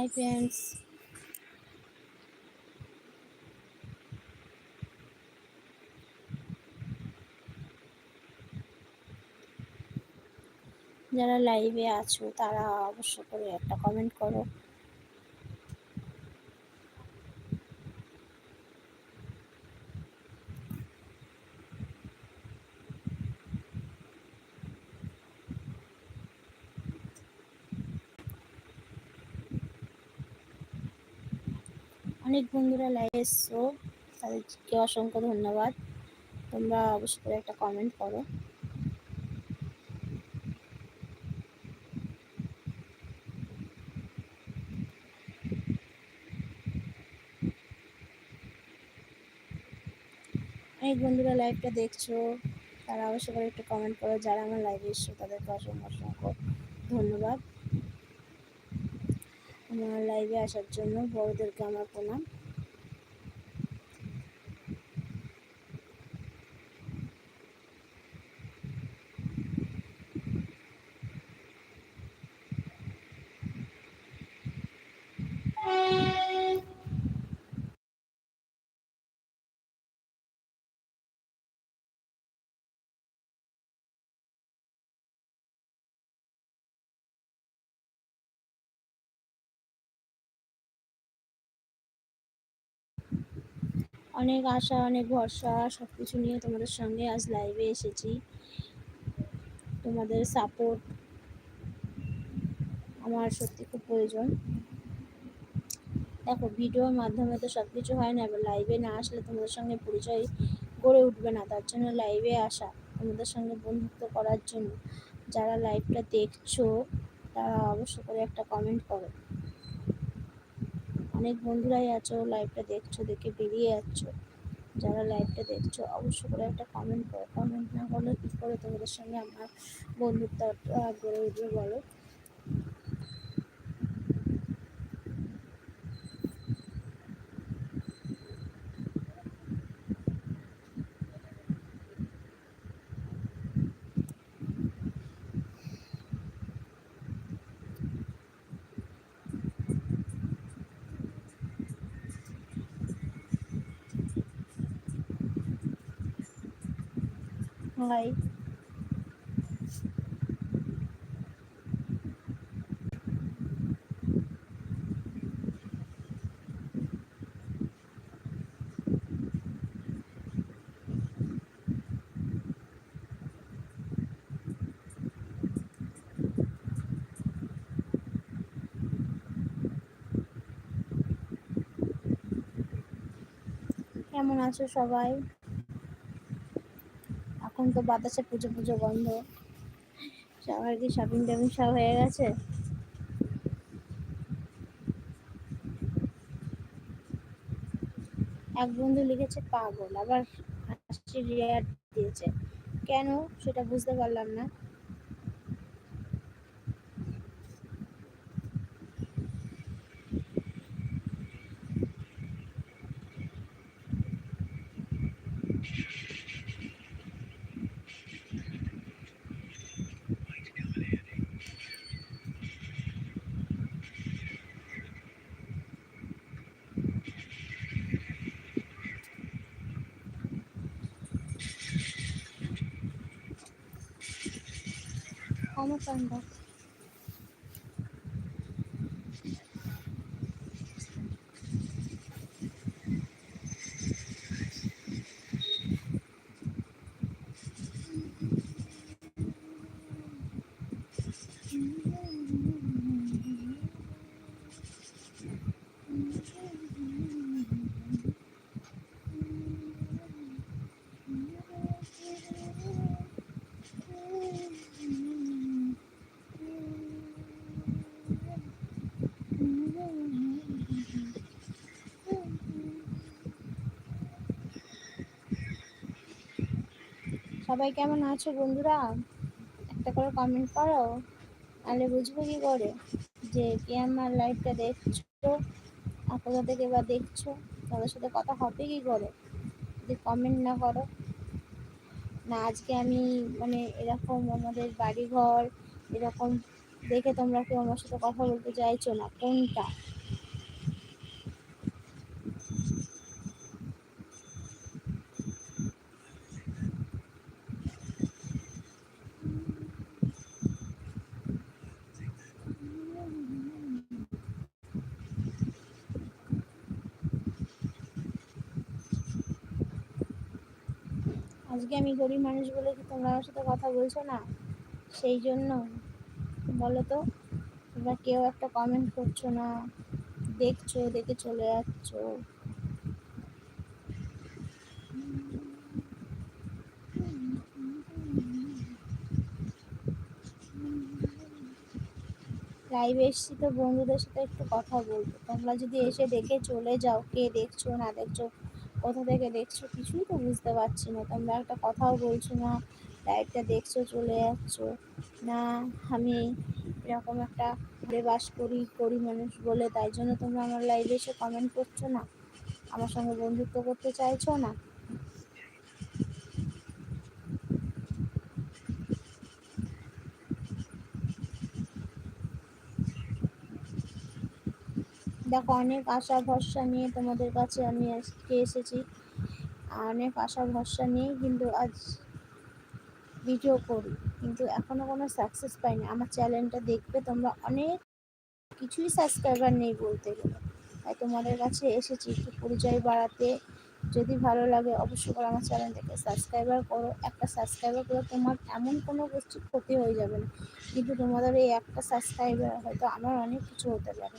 Hi friends যারা লাইভে আছো তারা অবশ্য করে একটা কমেন্ট করো। অনেক বন্ধুরা লাইভ এসছো, তাদেরকে অসংখ্য ধন্যবাদ। তোমরা অবশ্যই করে একটা কমেন্ট করো। অনেক বন্ধুরা লাইভটা দেখছ, তারা অবশ্যই করে একটু কমেন্ট করো। যারা আমার লাইভে এসছো, তাদেরকে অসংখ্য অসংখ্য ধন্যবাদ। আমার লাইভে আসার জন্য বড়দেরকে আমার প্রণাম। অনেক আশা, অনেক ভরসা সব কিছু নিয়ে তোমাদের সঙ্গে আজ লাইভে এসেছি। তোমাদের সাপোর্ট আমার সত্যি খুব প্রয়োজন। দেখো, ভিডিওর মাধ্যমে তো সব কিছু হয় না, এবার লাইভে না আসলে তোমাদের সঙ্গে পরিচয় গড়ে উঠবে না, তার জন্য লাইভে আসা, তোমাদের সঙ্গে বন্ধুত্ব করার জন্য। যারা লাইভটা দেখছ, তারা অবশ্য করে একটা কমেন্ট করো। অনেক বন্ধুরাই আছো লাইভটা দেখছ, দেখে বেরিয়ে যাচ্ছ। যারা লাইভটা দেখছ, অবশ্যই করে একটা কমেন্ট করো। কমেন্ট না করলে কী করে তোমাদের সঙ্গে আমার বন্ধুত্বটা গড়ে উঠবে বলো? হাই কেমন আছো সবাই? এখন তো বাতাসে পুজো পুজো বন্ধ। সবার কি শপিং টপিং সব হয়ে গেছে? এক বন্ধু লিখেছে পাগল, আবার হাসি রিয়ার দিয়েছে। কেন? সেটা বুঝতে পারলাম না। あなたんだ。সবাই কেমন আছো বন্ধুরা? একটা করে কমেন্ট করো। তাহলে বুঝব কি করে? যে কে আমার লাইফটা দেখছ আর কোথা থেকে বা দেখছ, তাদের সাথে কথা হবে কি করে? যদি কমেন্ট না করো। না, আজকে আমি মানে এরকম আমাদের বাড়ি ঘর এরকম দেখে তোমরা কেউ আমার সাথে কথা বলতে চাইছো না। কোনটা? আজকে আমি গরিব মানুষ বলে কি তোমরা আমার সাথে কথা বলছো না? সেই জন্য, বলো তো, তোমরা কেউ একটা কমেন্ট করছ না? দেখছ, দেখে চলে যাচ্ছ। লাইভে এসেছি তো বন্ধুদের সাথে একটু কথা বলব। তোমরা যদি এসে দেখে চলে যাও, কে দেখছ, না দেখছ কোথা থেকে দেখছ কিছুই তো বুঝতে পারছি না। তোমরা একটা কথাও বলছো না লাইটটা দেখছ, চলে যাচ্ছ। না, আমি এরকম একটা ঘুরে বাস করি করি মানুষ বলে, তাই জন্য তোমরা আমার লাইভে এসে কমেন্ট করছ না? আমার সঙ্গে বন্ধুত্ব করতে চাইছো না? দেখো, অনেক আশা ভরসা নিয়ে তোমাদের কাছে আমি আজকে এসেছি। অনেক আশা ভরসা নিয়ে কিন্তু আজ ভিডিও করি। কিন্তু এখনও কোনো সাকসেস পাইনি। আমার চ্যানেলটা দেখবে তোমরা অনেক কিছুই সাবস্ক্রাইবার নেই বলতে গেলে। তাই তোমাদের কাছে এসেছি একটু পরিচয় বাড়াতে। যদি ভালো লাগে অবশ্যই করে আমার চ্যানেলটাকে সাবস্ক্রাইবার করো। একটা সাবস্ক্রাইবার করে তোমার এমন কোনো কিছু ক্ষতি হয়ে যাবে না। কিন্তু তোমাদের এই একটা সাবস্ক্রাইবার হয়তো আমার অনেক কিছু হতে পারে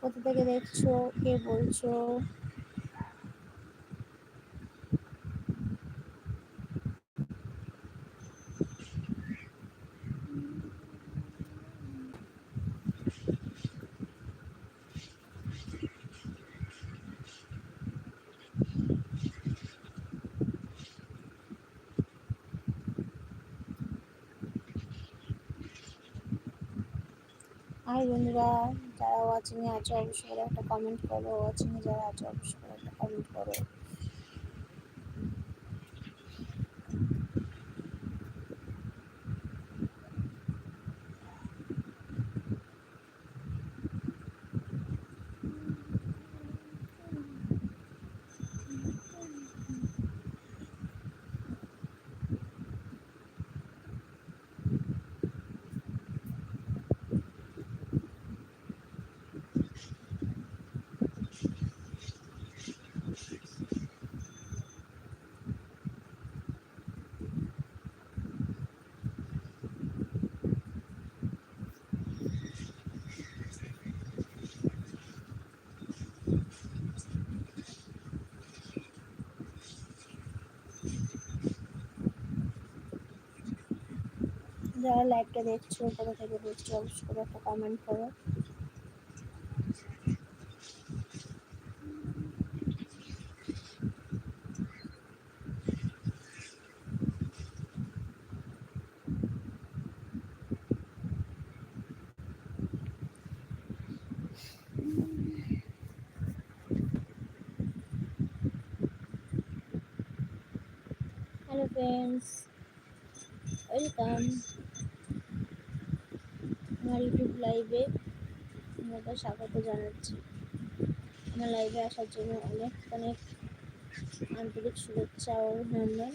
কোথা থেকে দেখছ কে বলছো? হাই বন্ধুরা। ওয়াচিংয়ে আছো অবশ্যই একটা কমেন্ট করো। ওয়াচিংয়ে যারা আছো অবশ্যই করে একটা কমেন্ট করো। যারা লাইভটা দেখছ কোথা থেকে দেখছ অবশ্যই করে একটা কমেন্ট করো। হ্যালো ফ্রেন্ডস ওয়েলকাম আমার ইউটিউব লাইভে আপনাদের স্বাগত জানাচ্ছি। আমার লাইভে আসার জন্য অনেক অনেক আন্তরিক শুভেচ্ছা ও অভিনন্দন।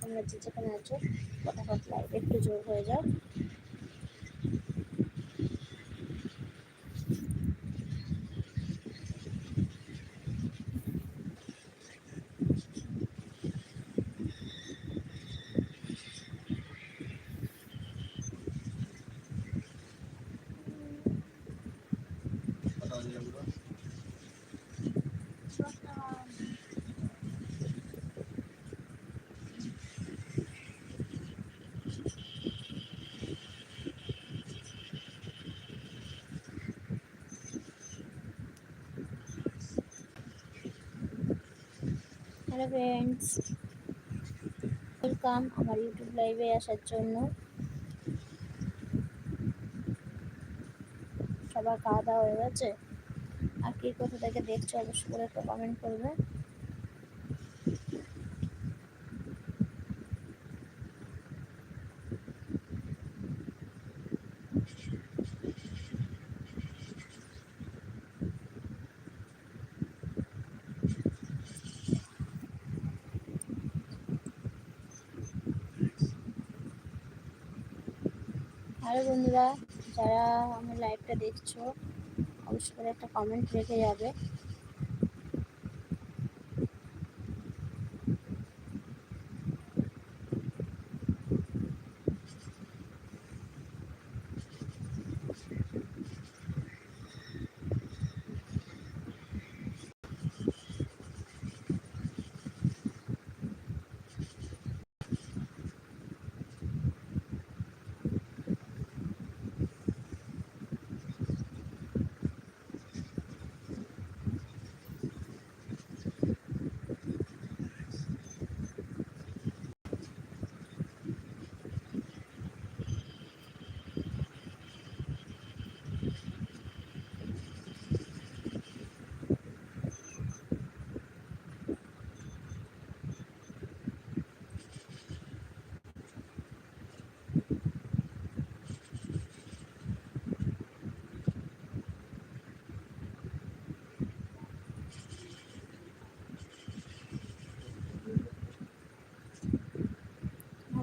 তোমরা যে যেখানে আছো ফটাফট লাইভে একটু জোর হয়ে যাও। হ্যালো ফ্রেন্ডস ওয়েলকাম আমার ইউটিউব লাইভে আসার জন্য। সবার খাওয়া দাওয়া হয়ে গেছে। আর কি কোথা থেকে দেখছ অবশ্যই করে একটা কমেন্ট করবে হ্যালো বন্ধুরা যারা আমার লাইভটা দেখছ অবশ্যই করে একটা কমেন্ট রেখে যাবে।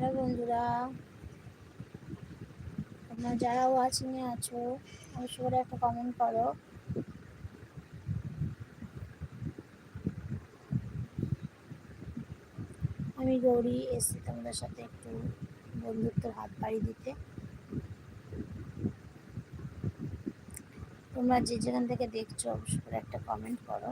হ্যালো বন্ধুরা। তোমরা যারা ওয়াচিং এ আছো, অবশ্যই করে একটা কমেন্ট করো। আমি গৌরী এসছি তোমাদের সাথে একটু বন্ধুত্বের হাত বাড়ি দিতে। তোমরা যে যেখান থেকে দেখছ, অবশ্যই করে একটা কমেন্ট করো।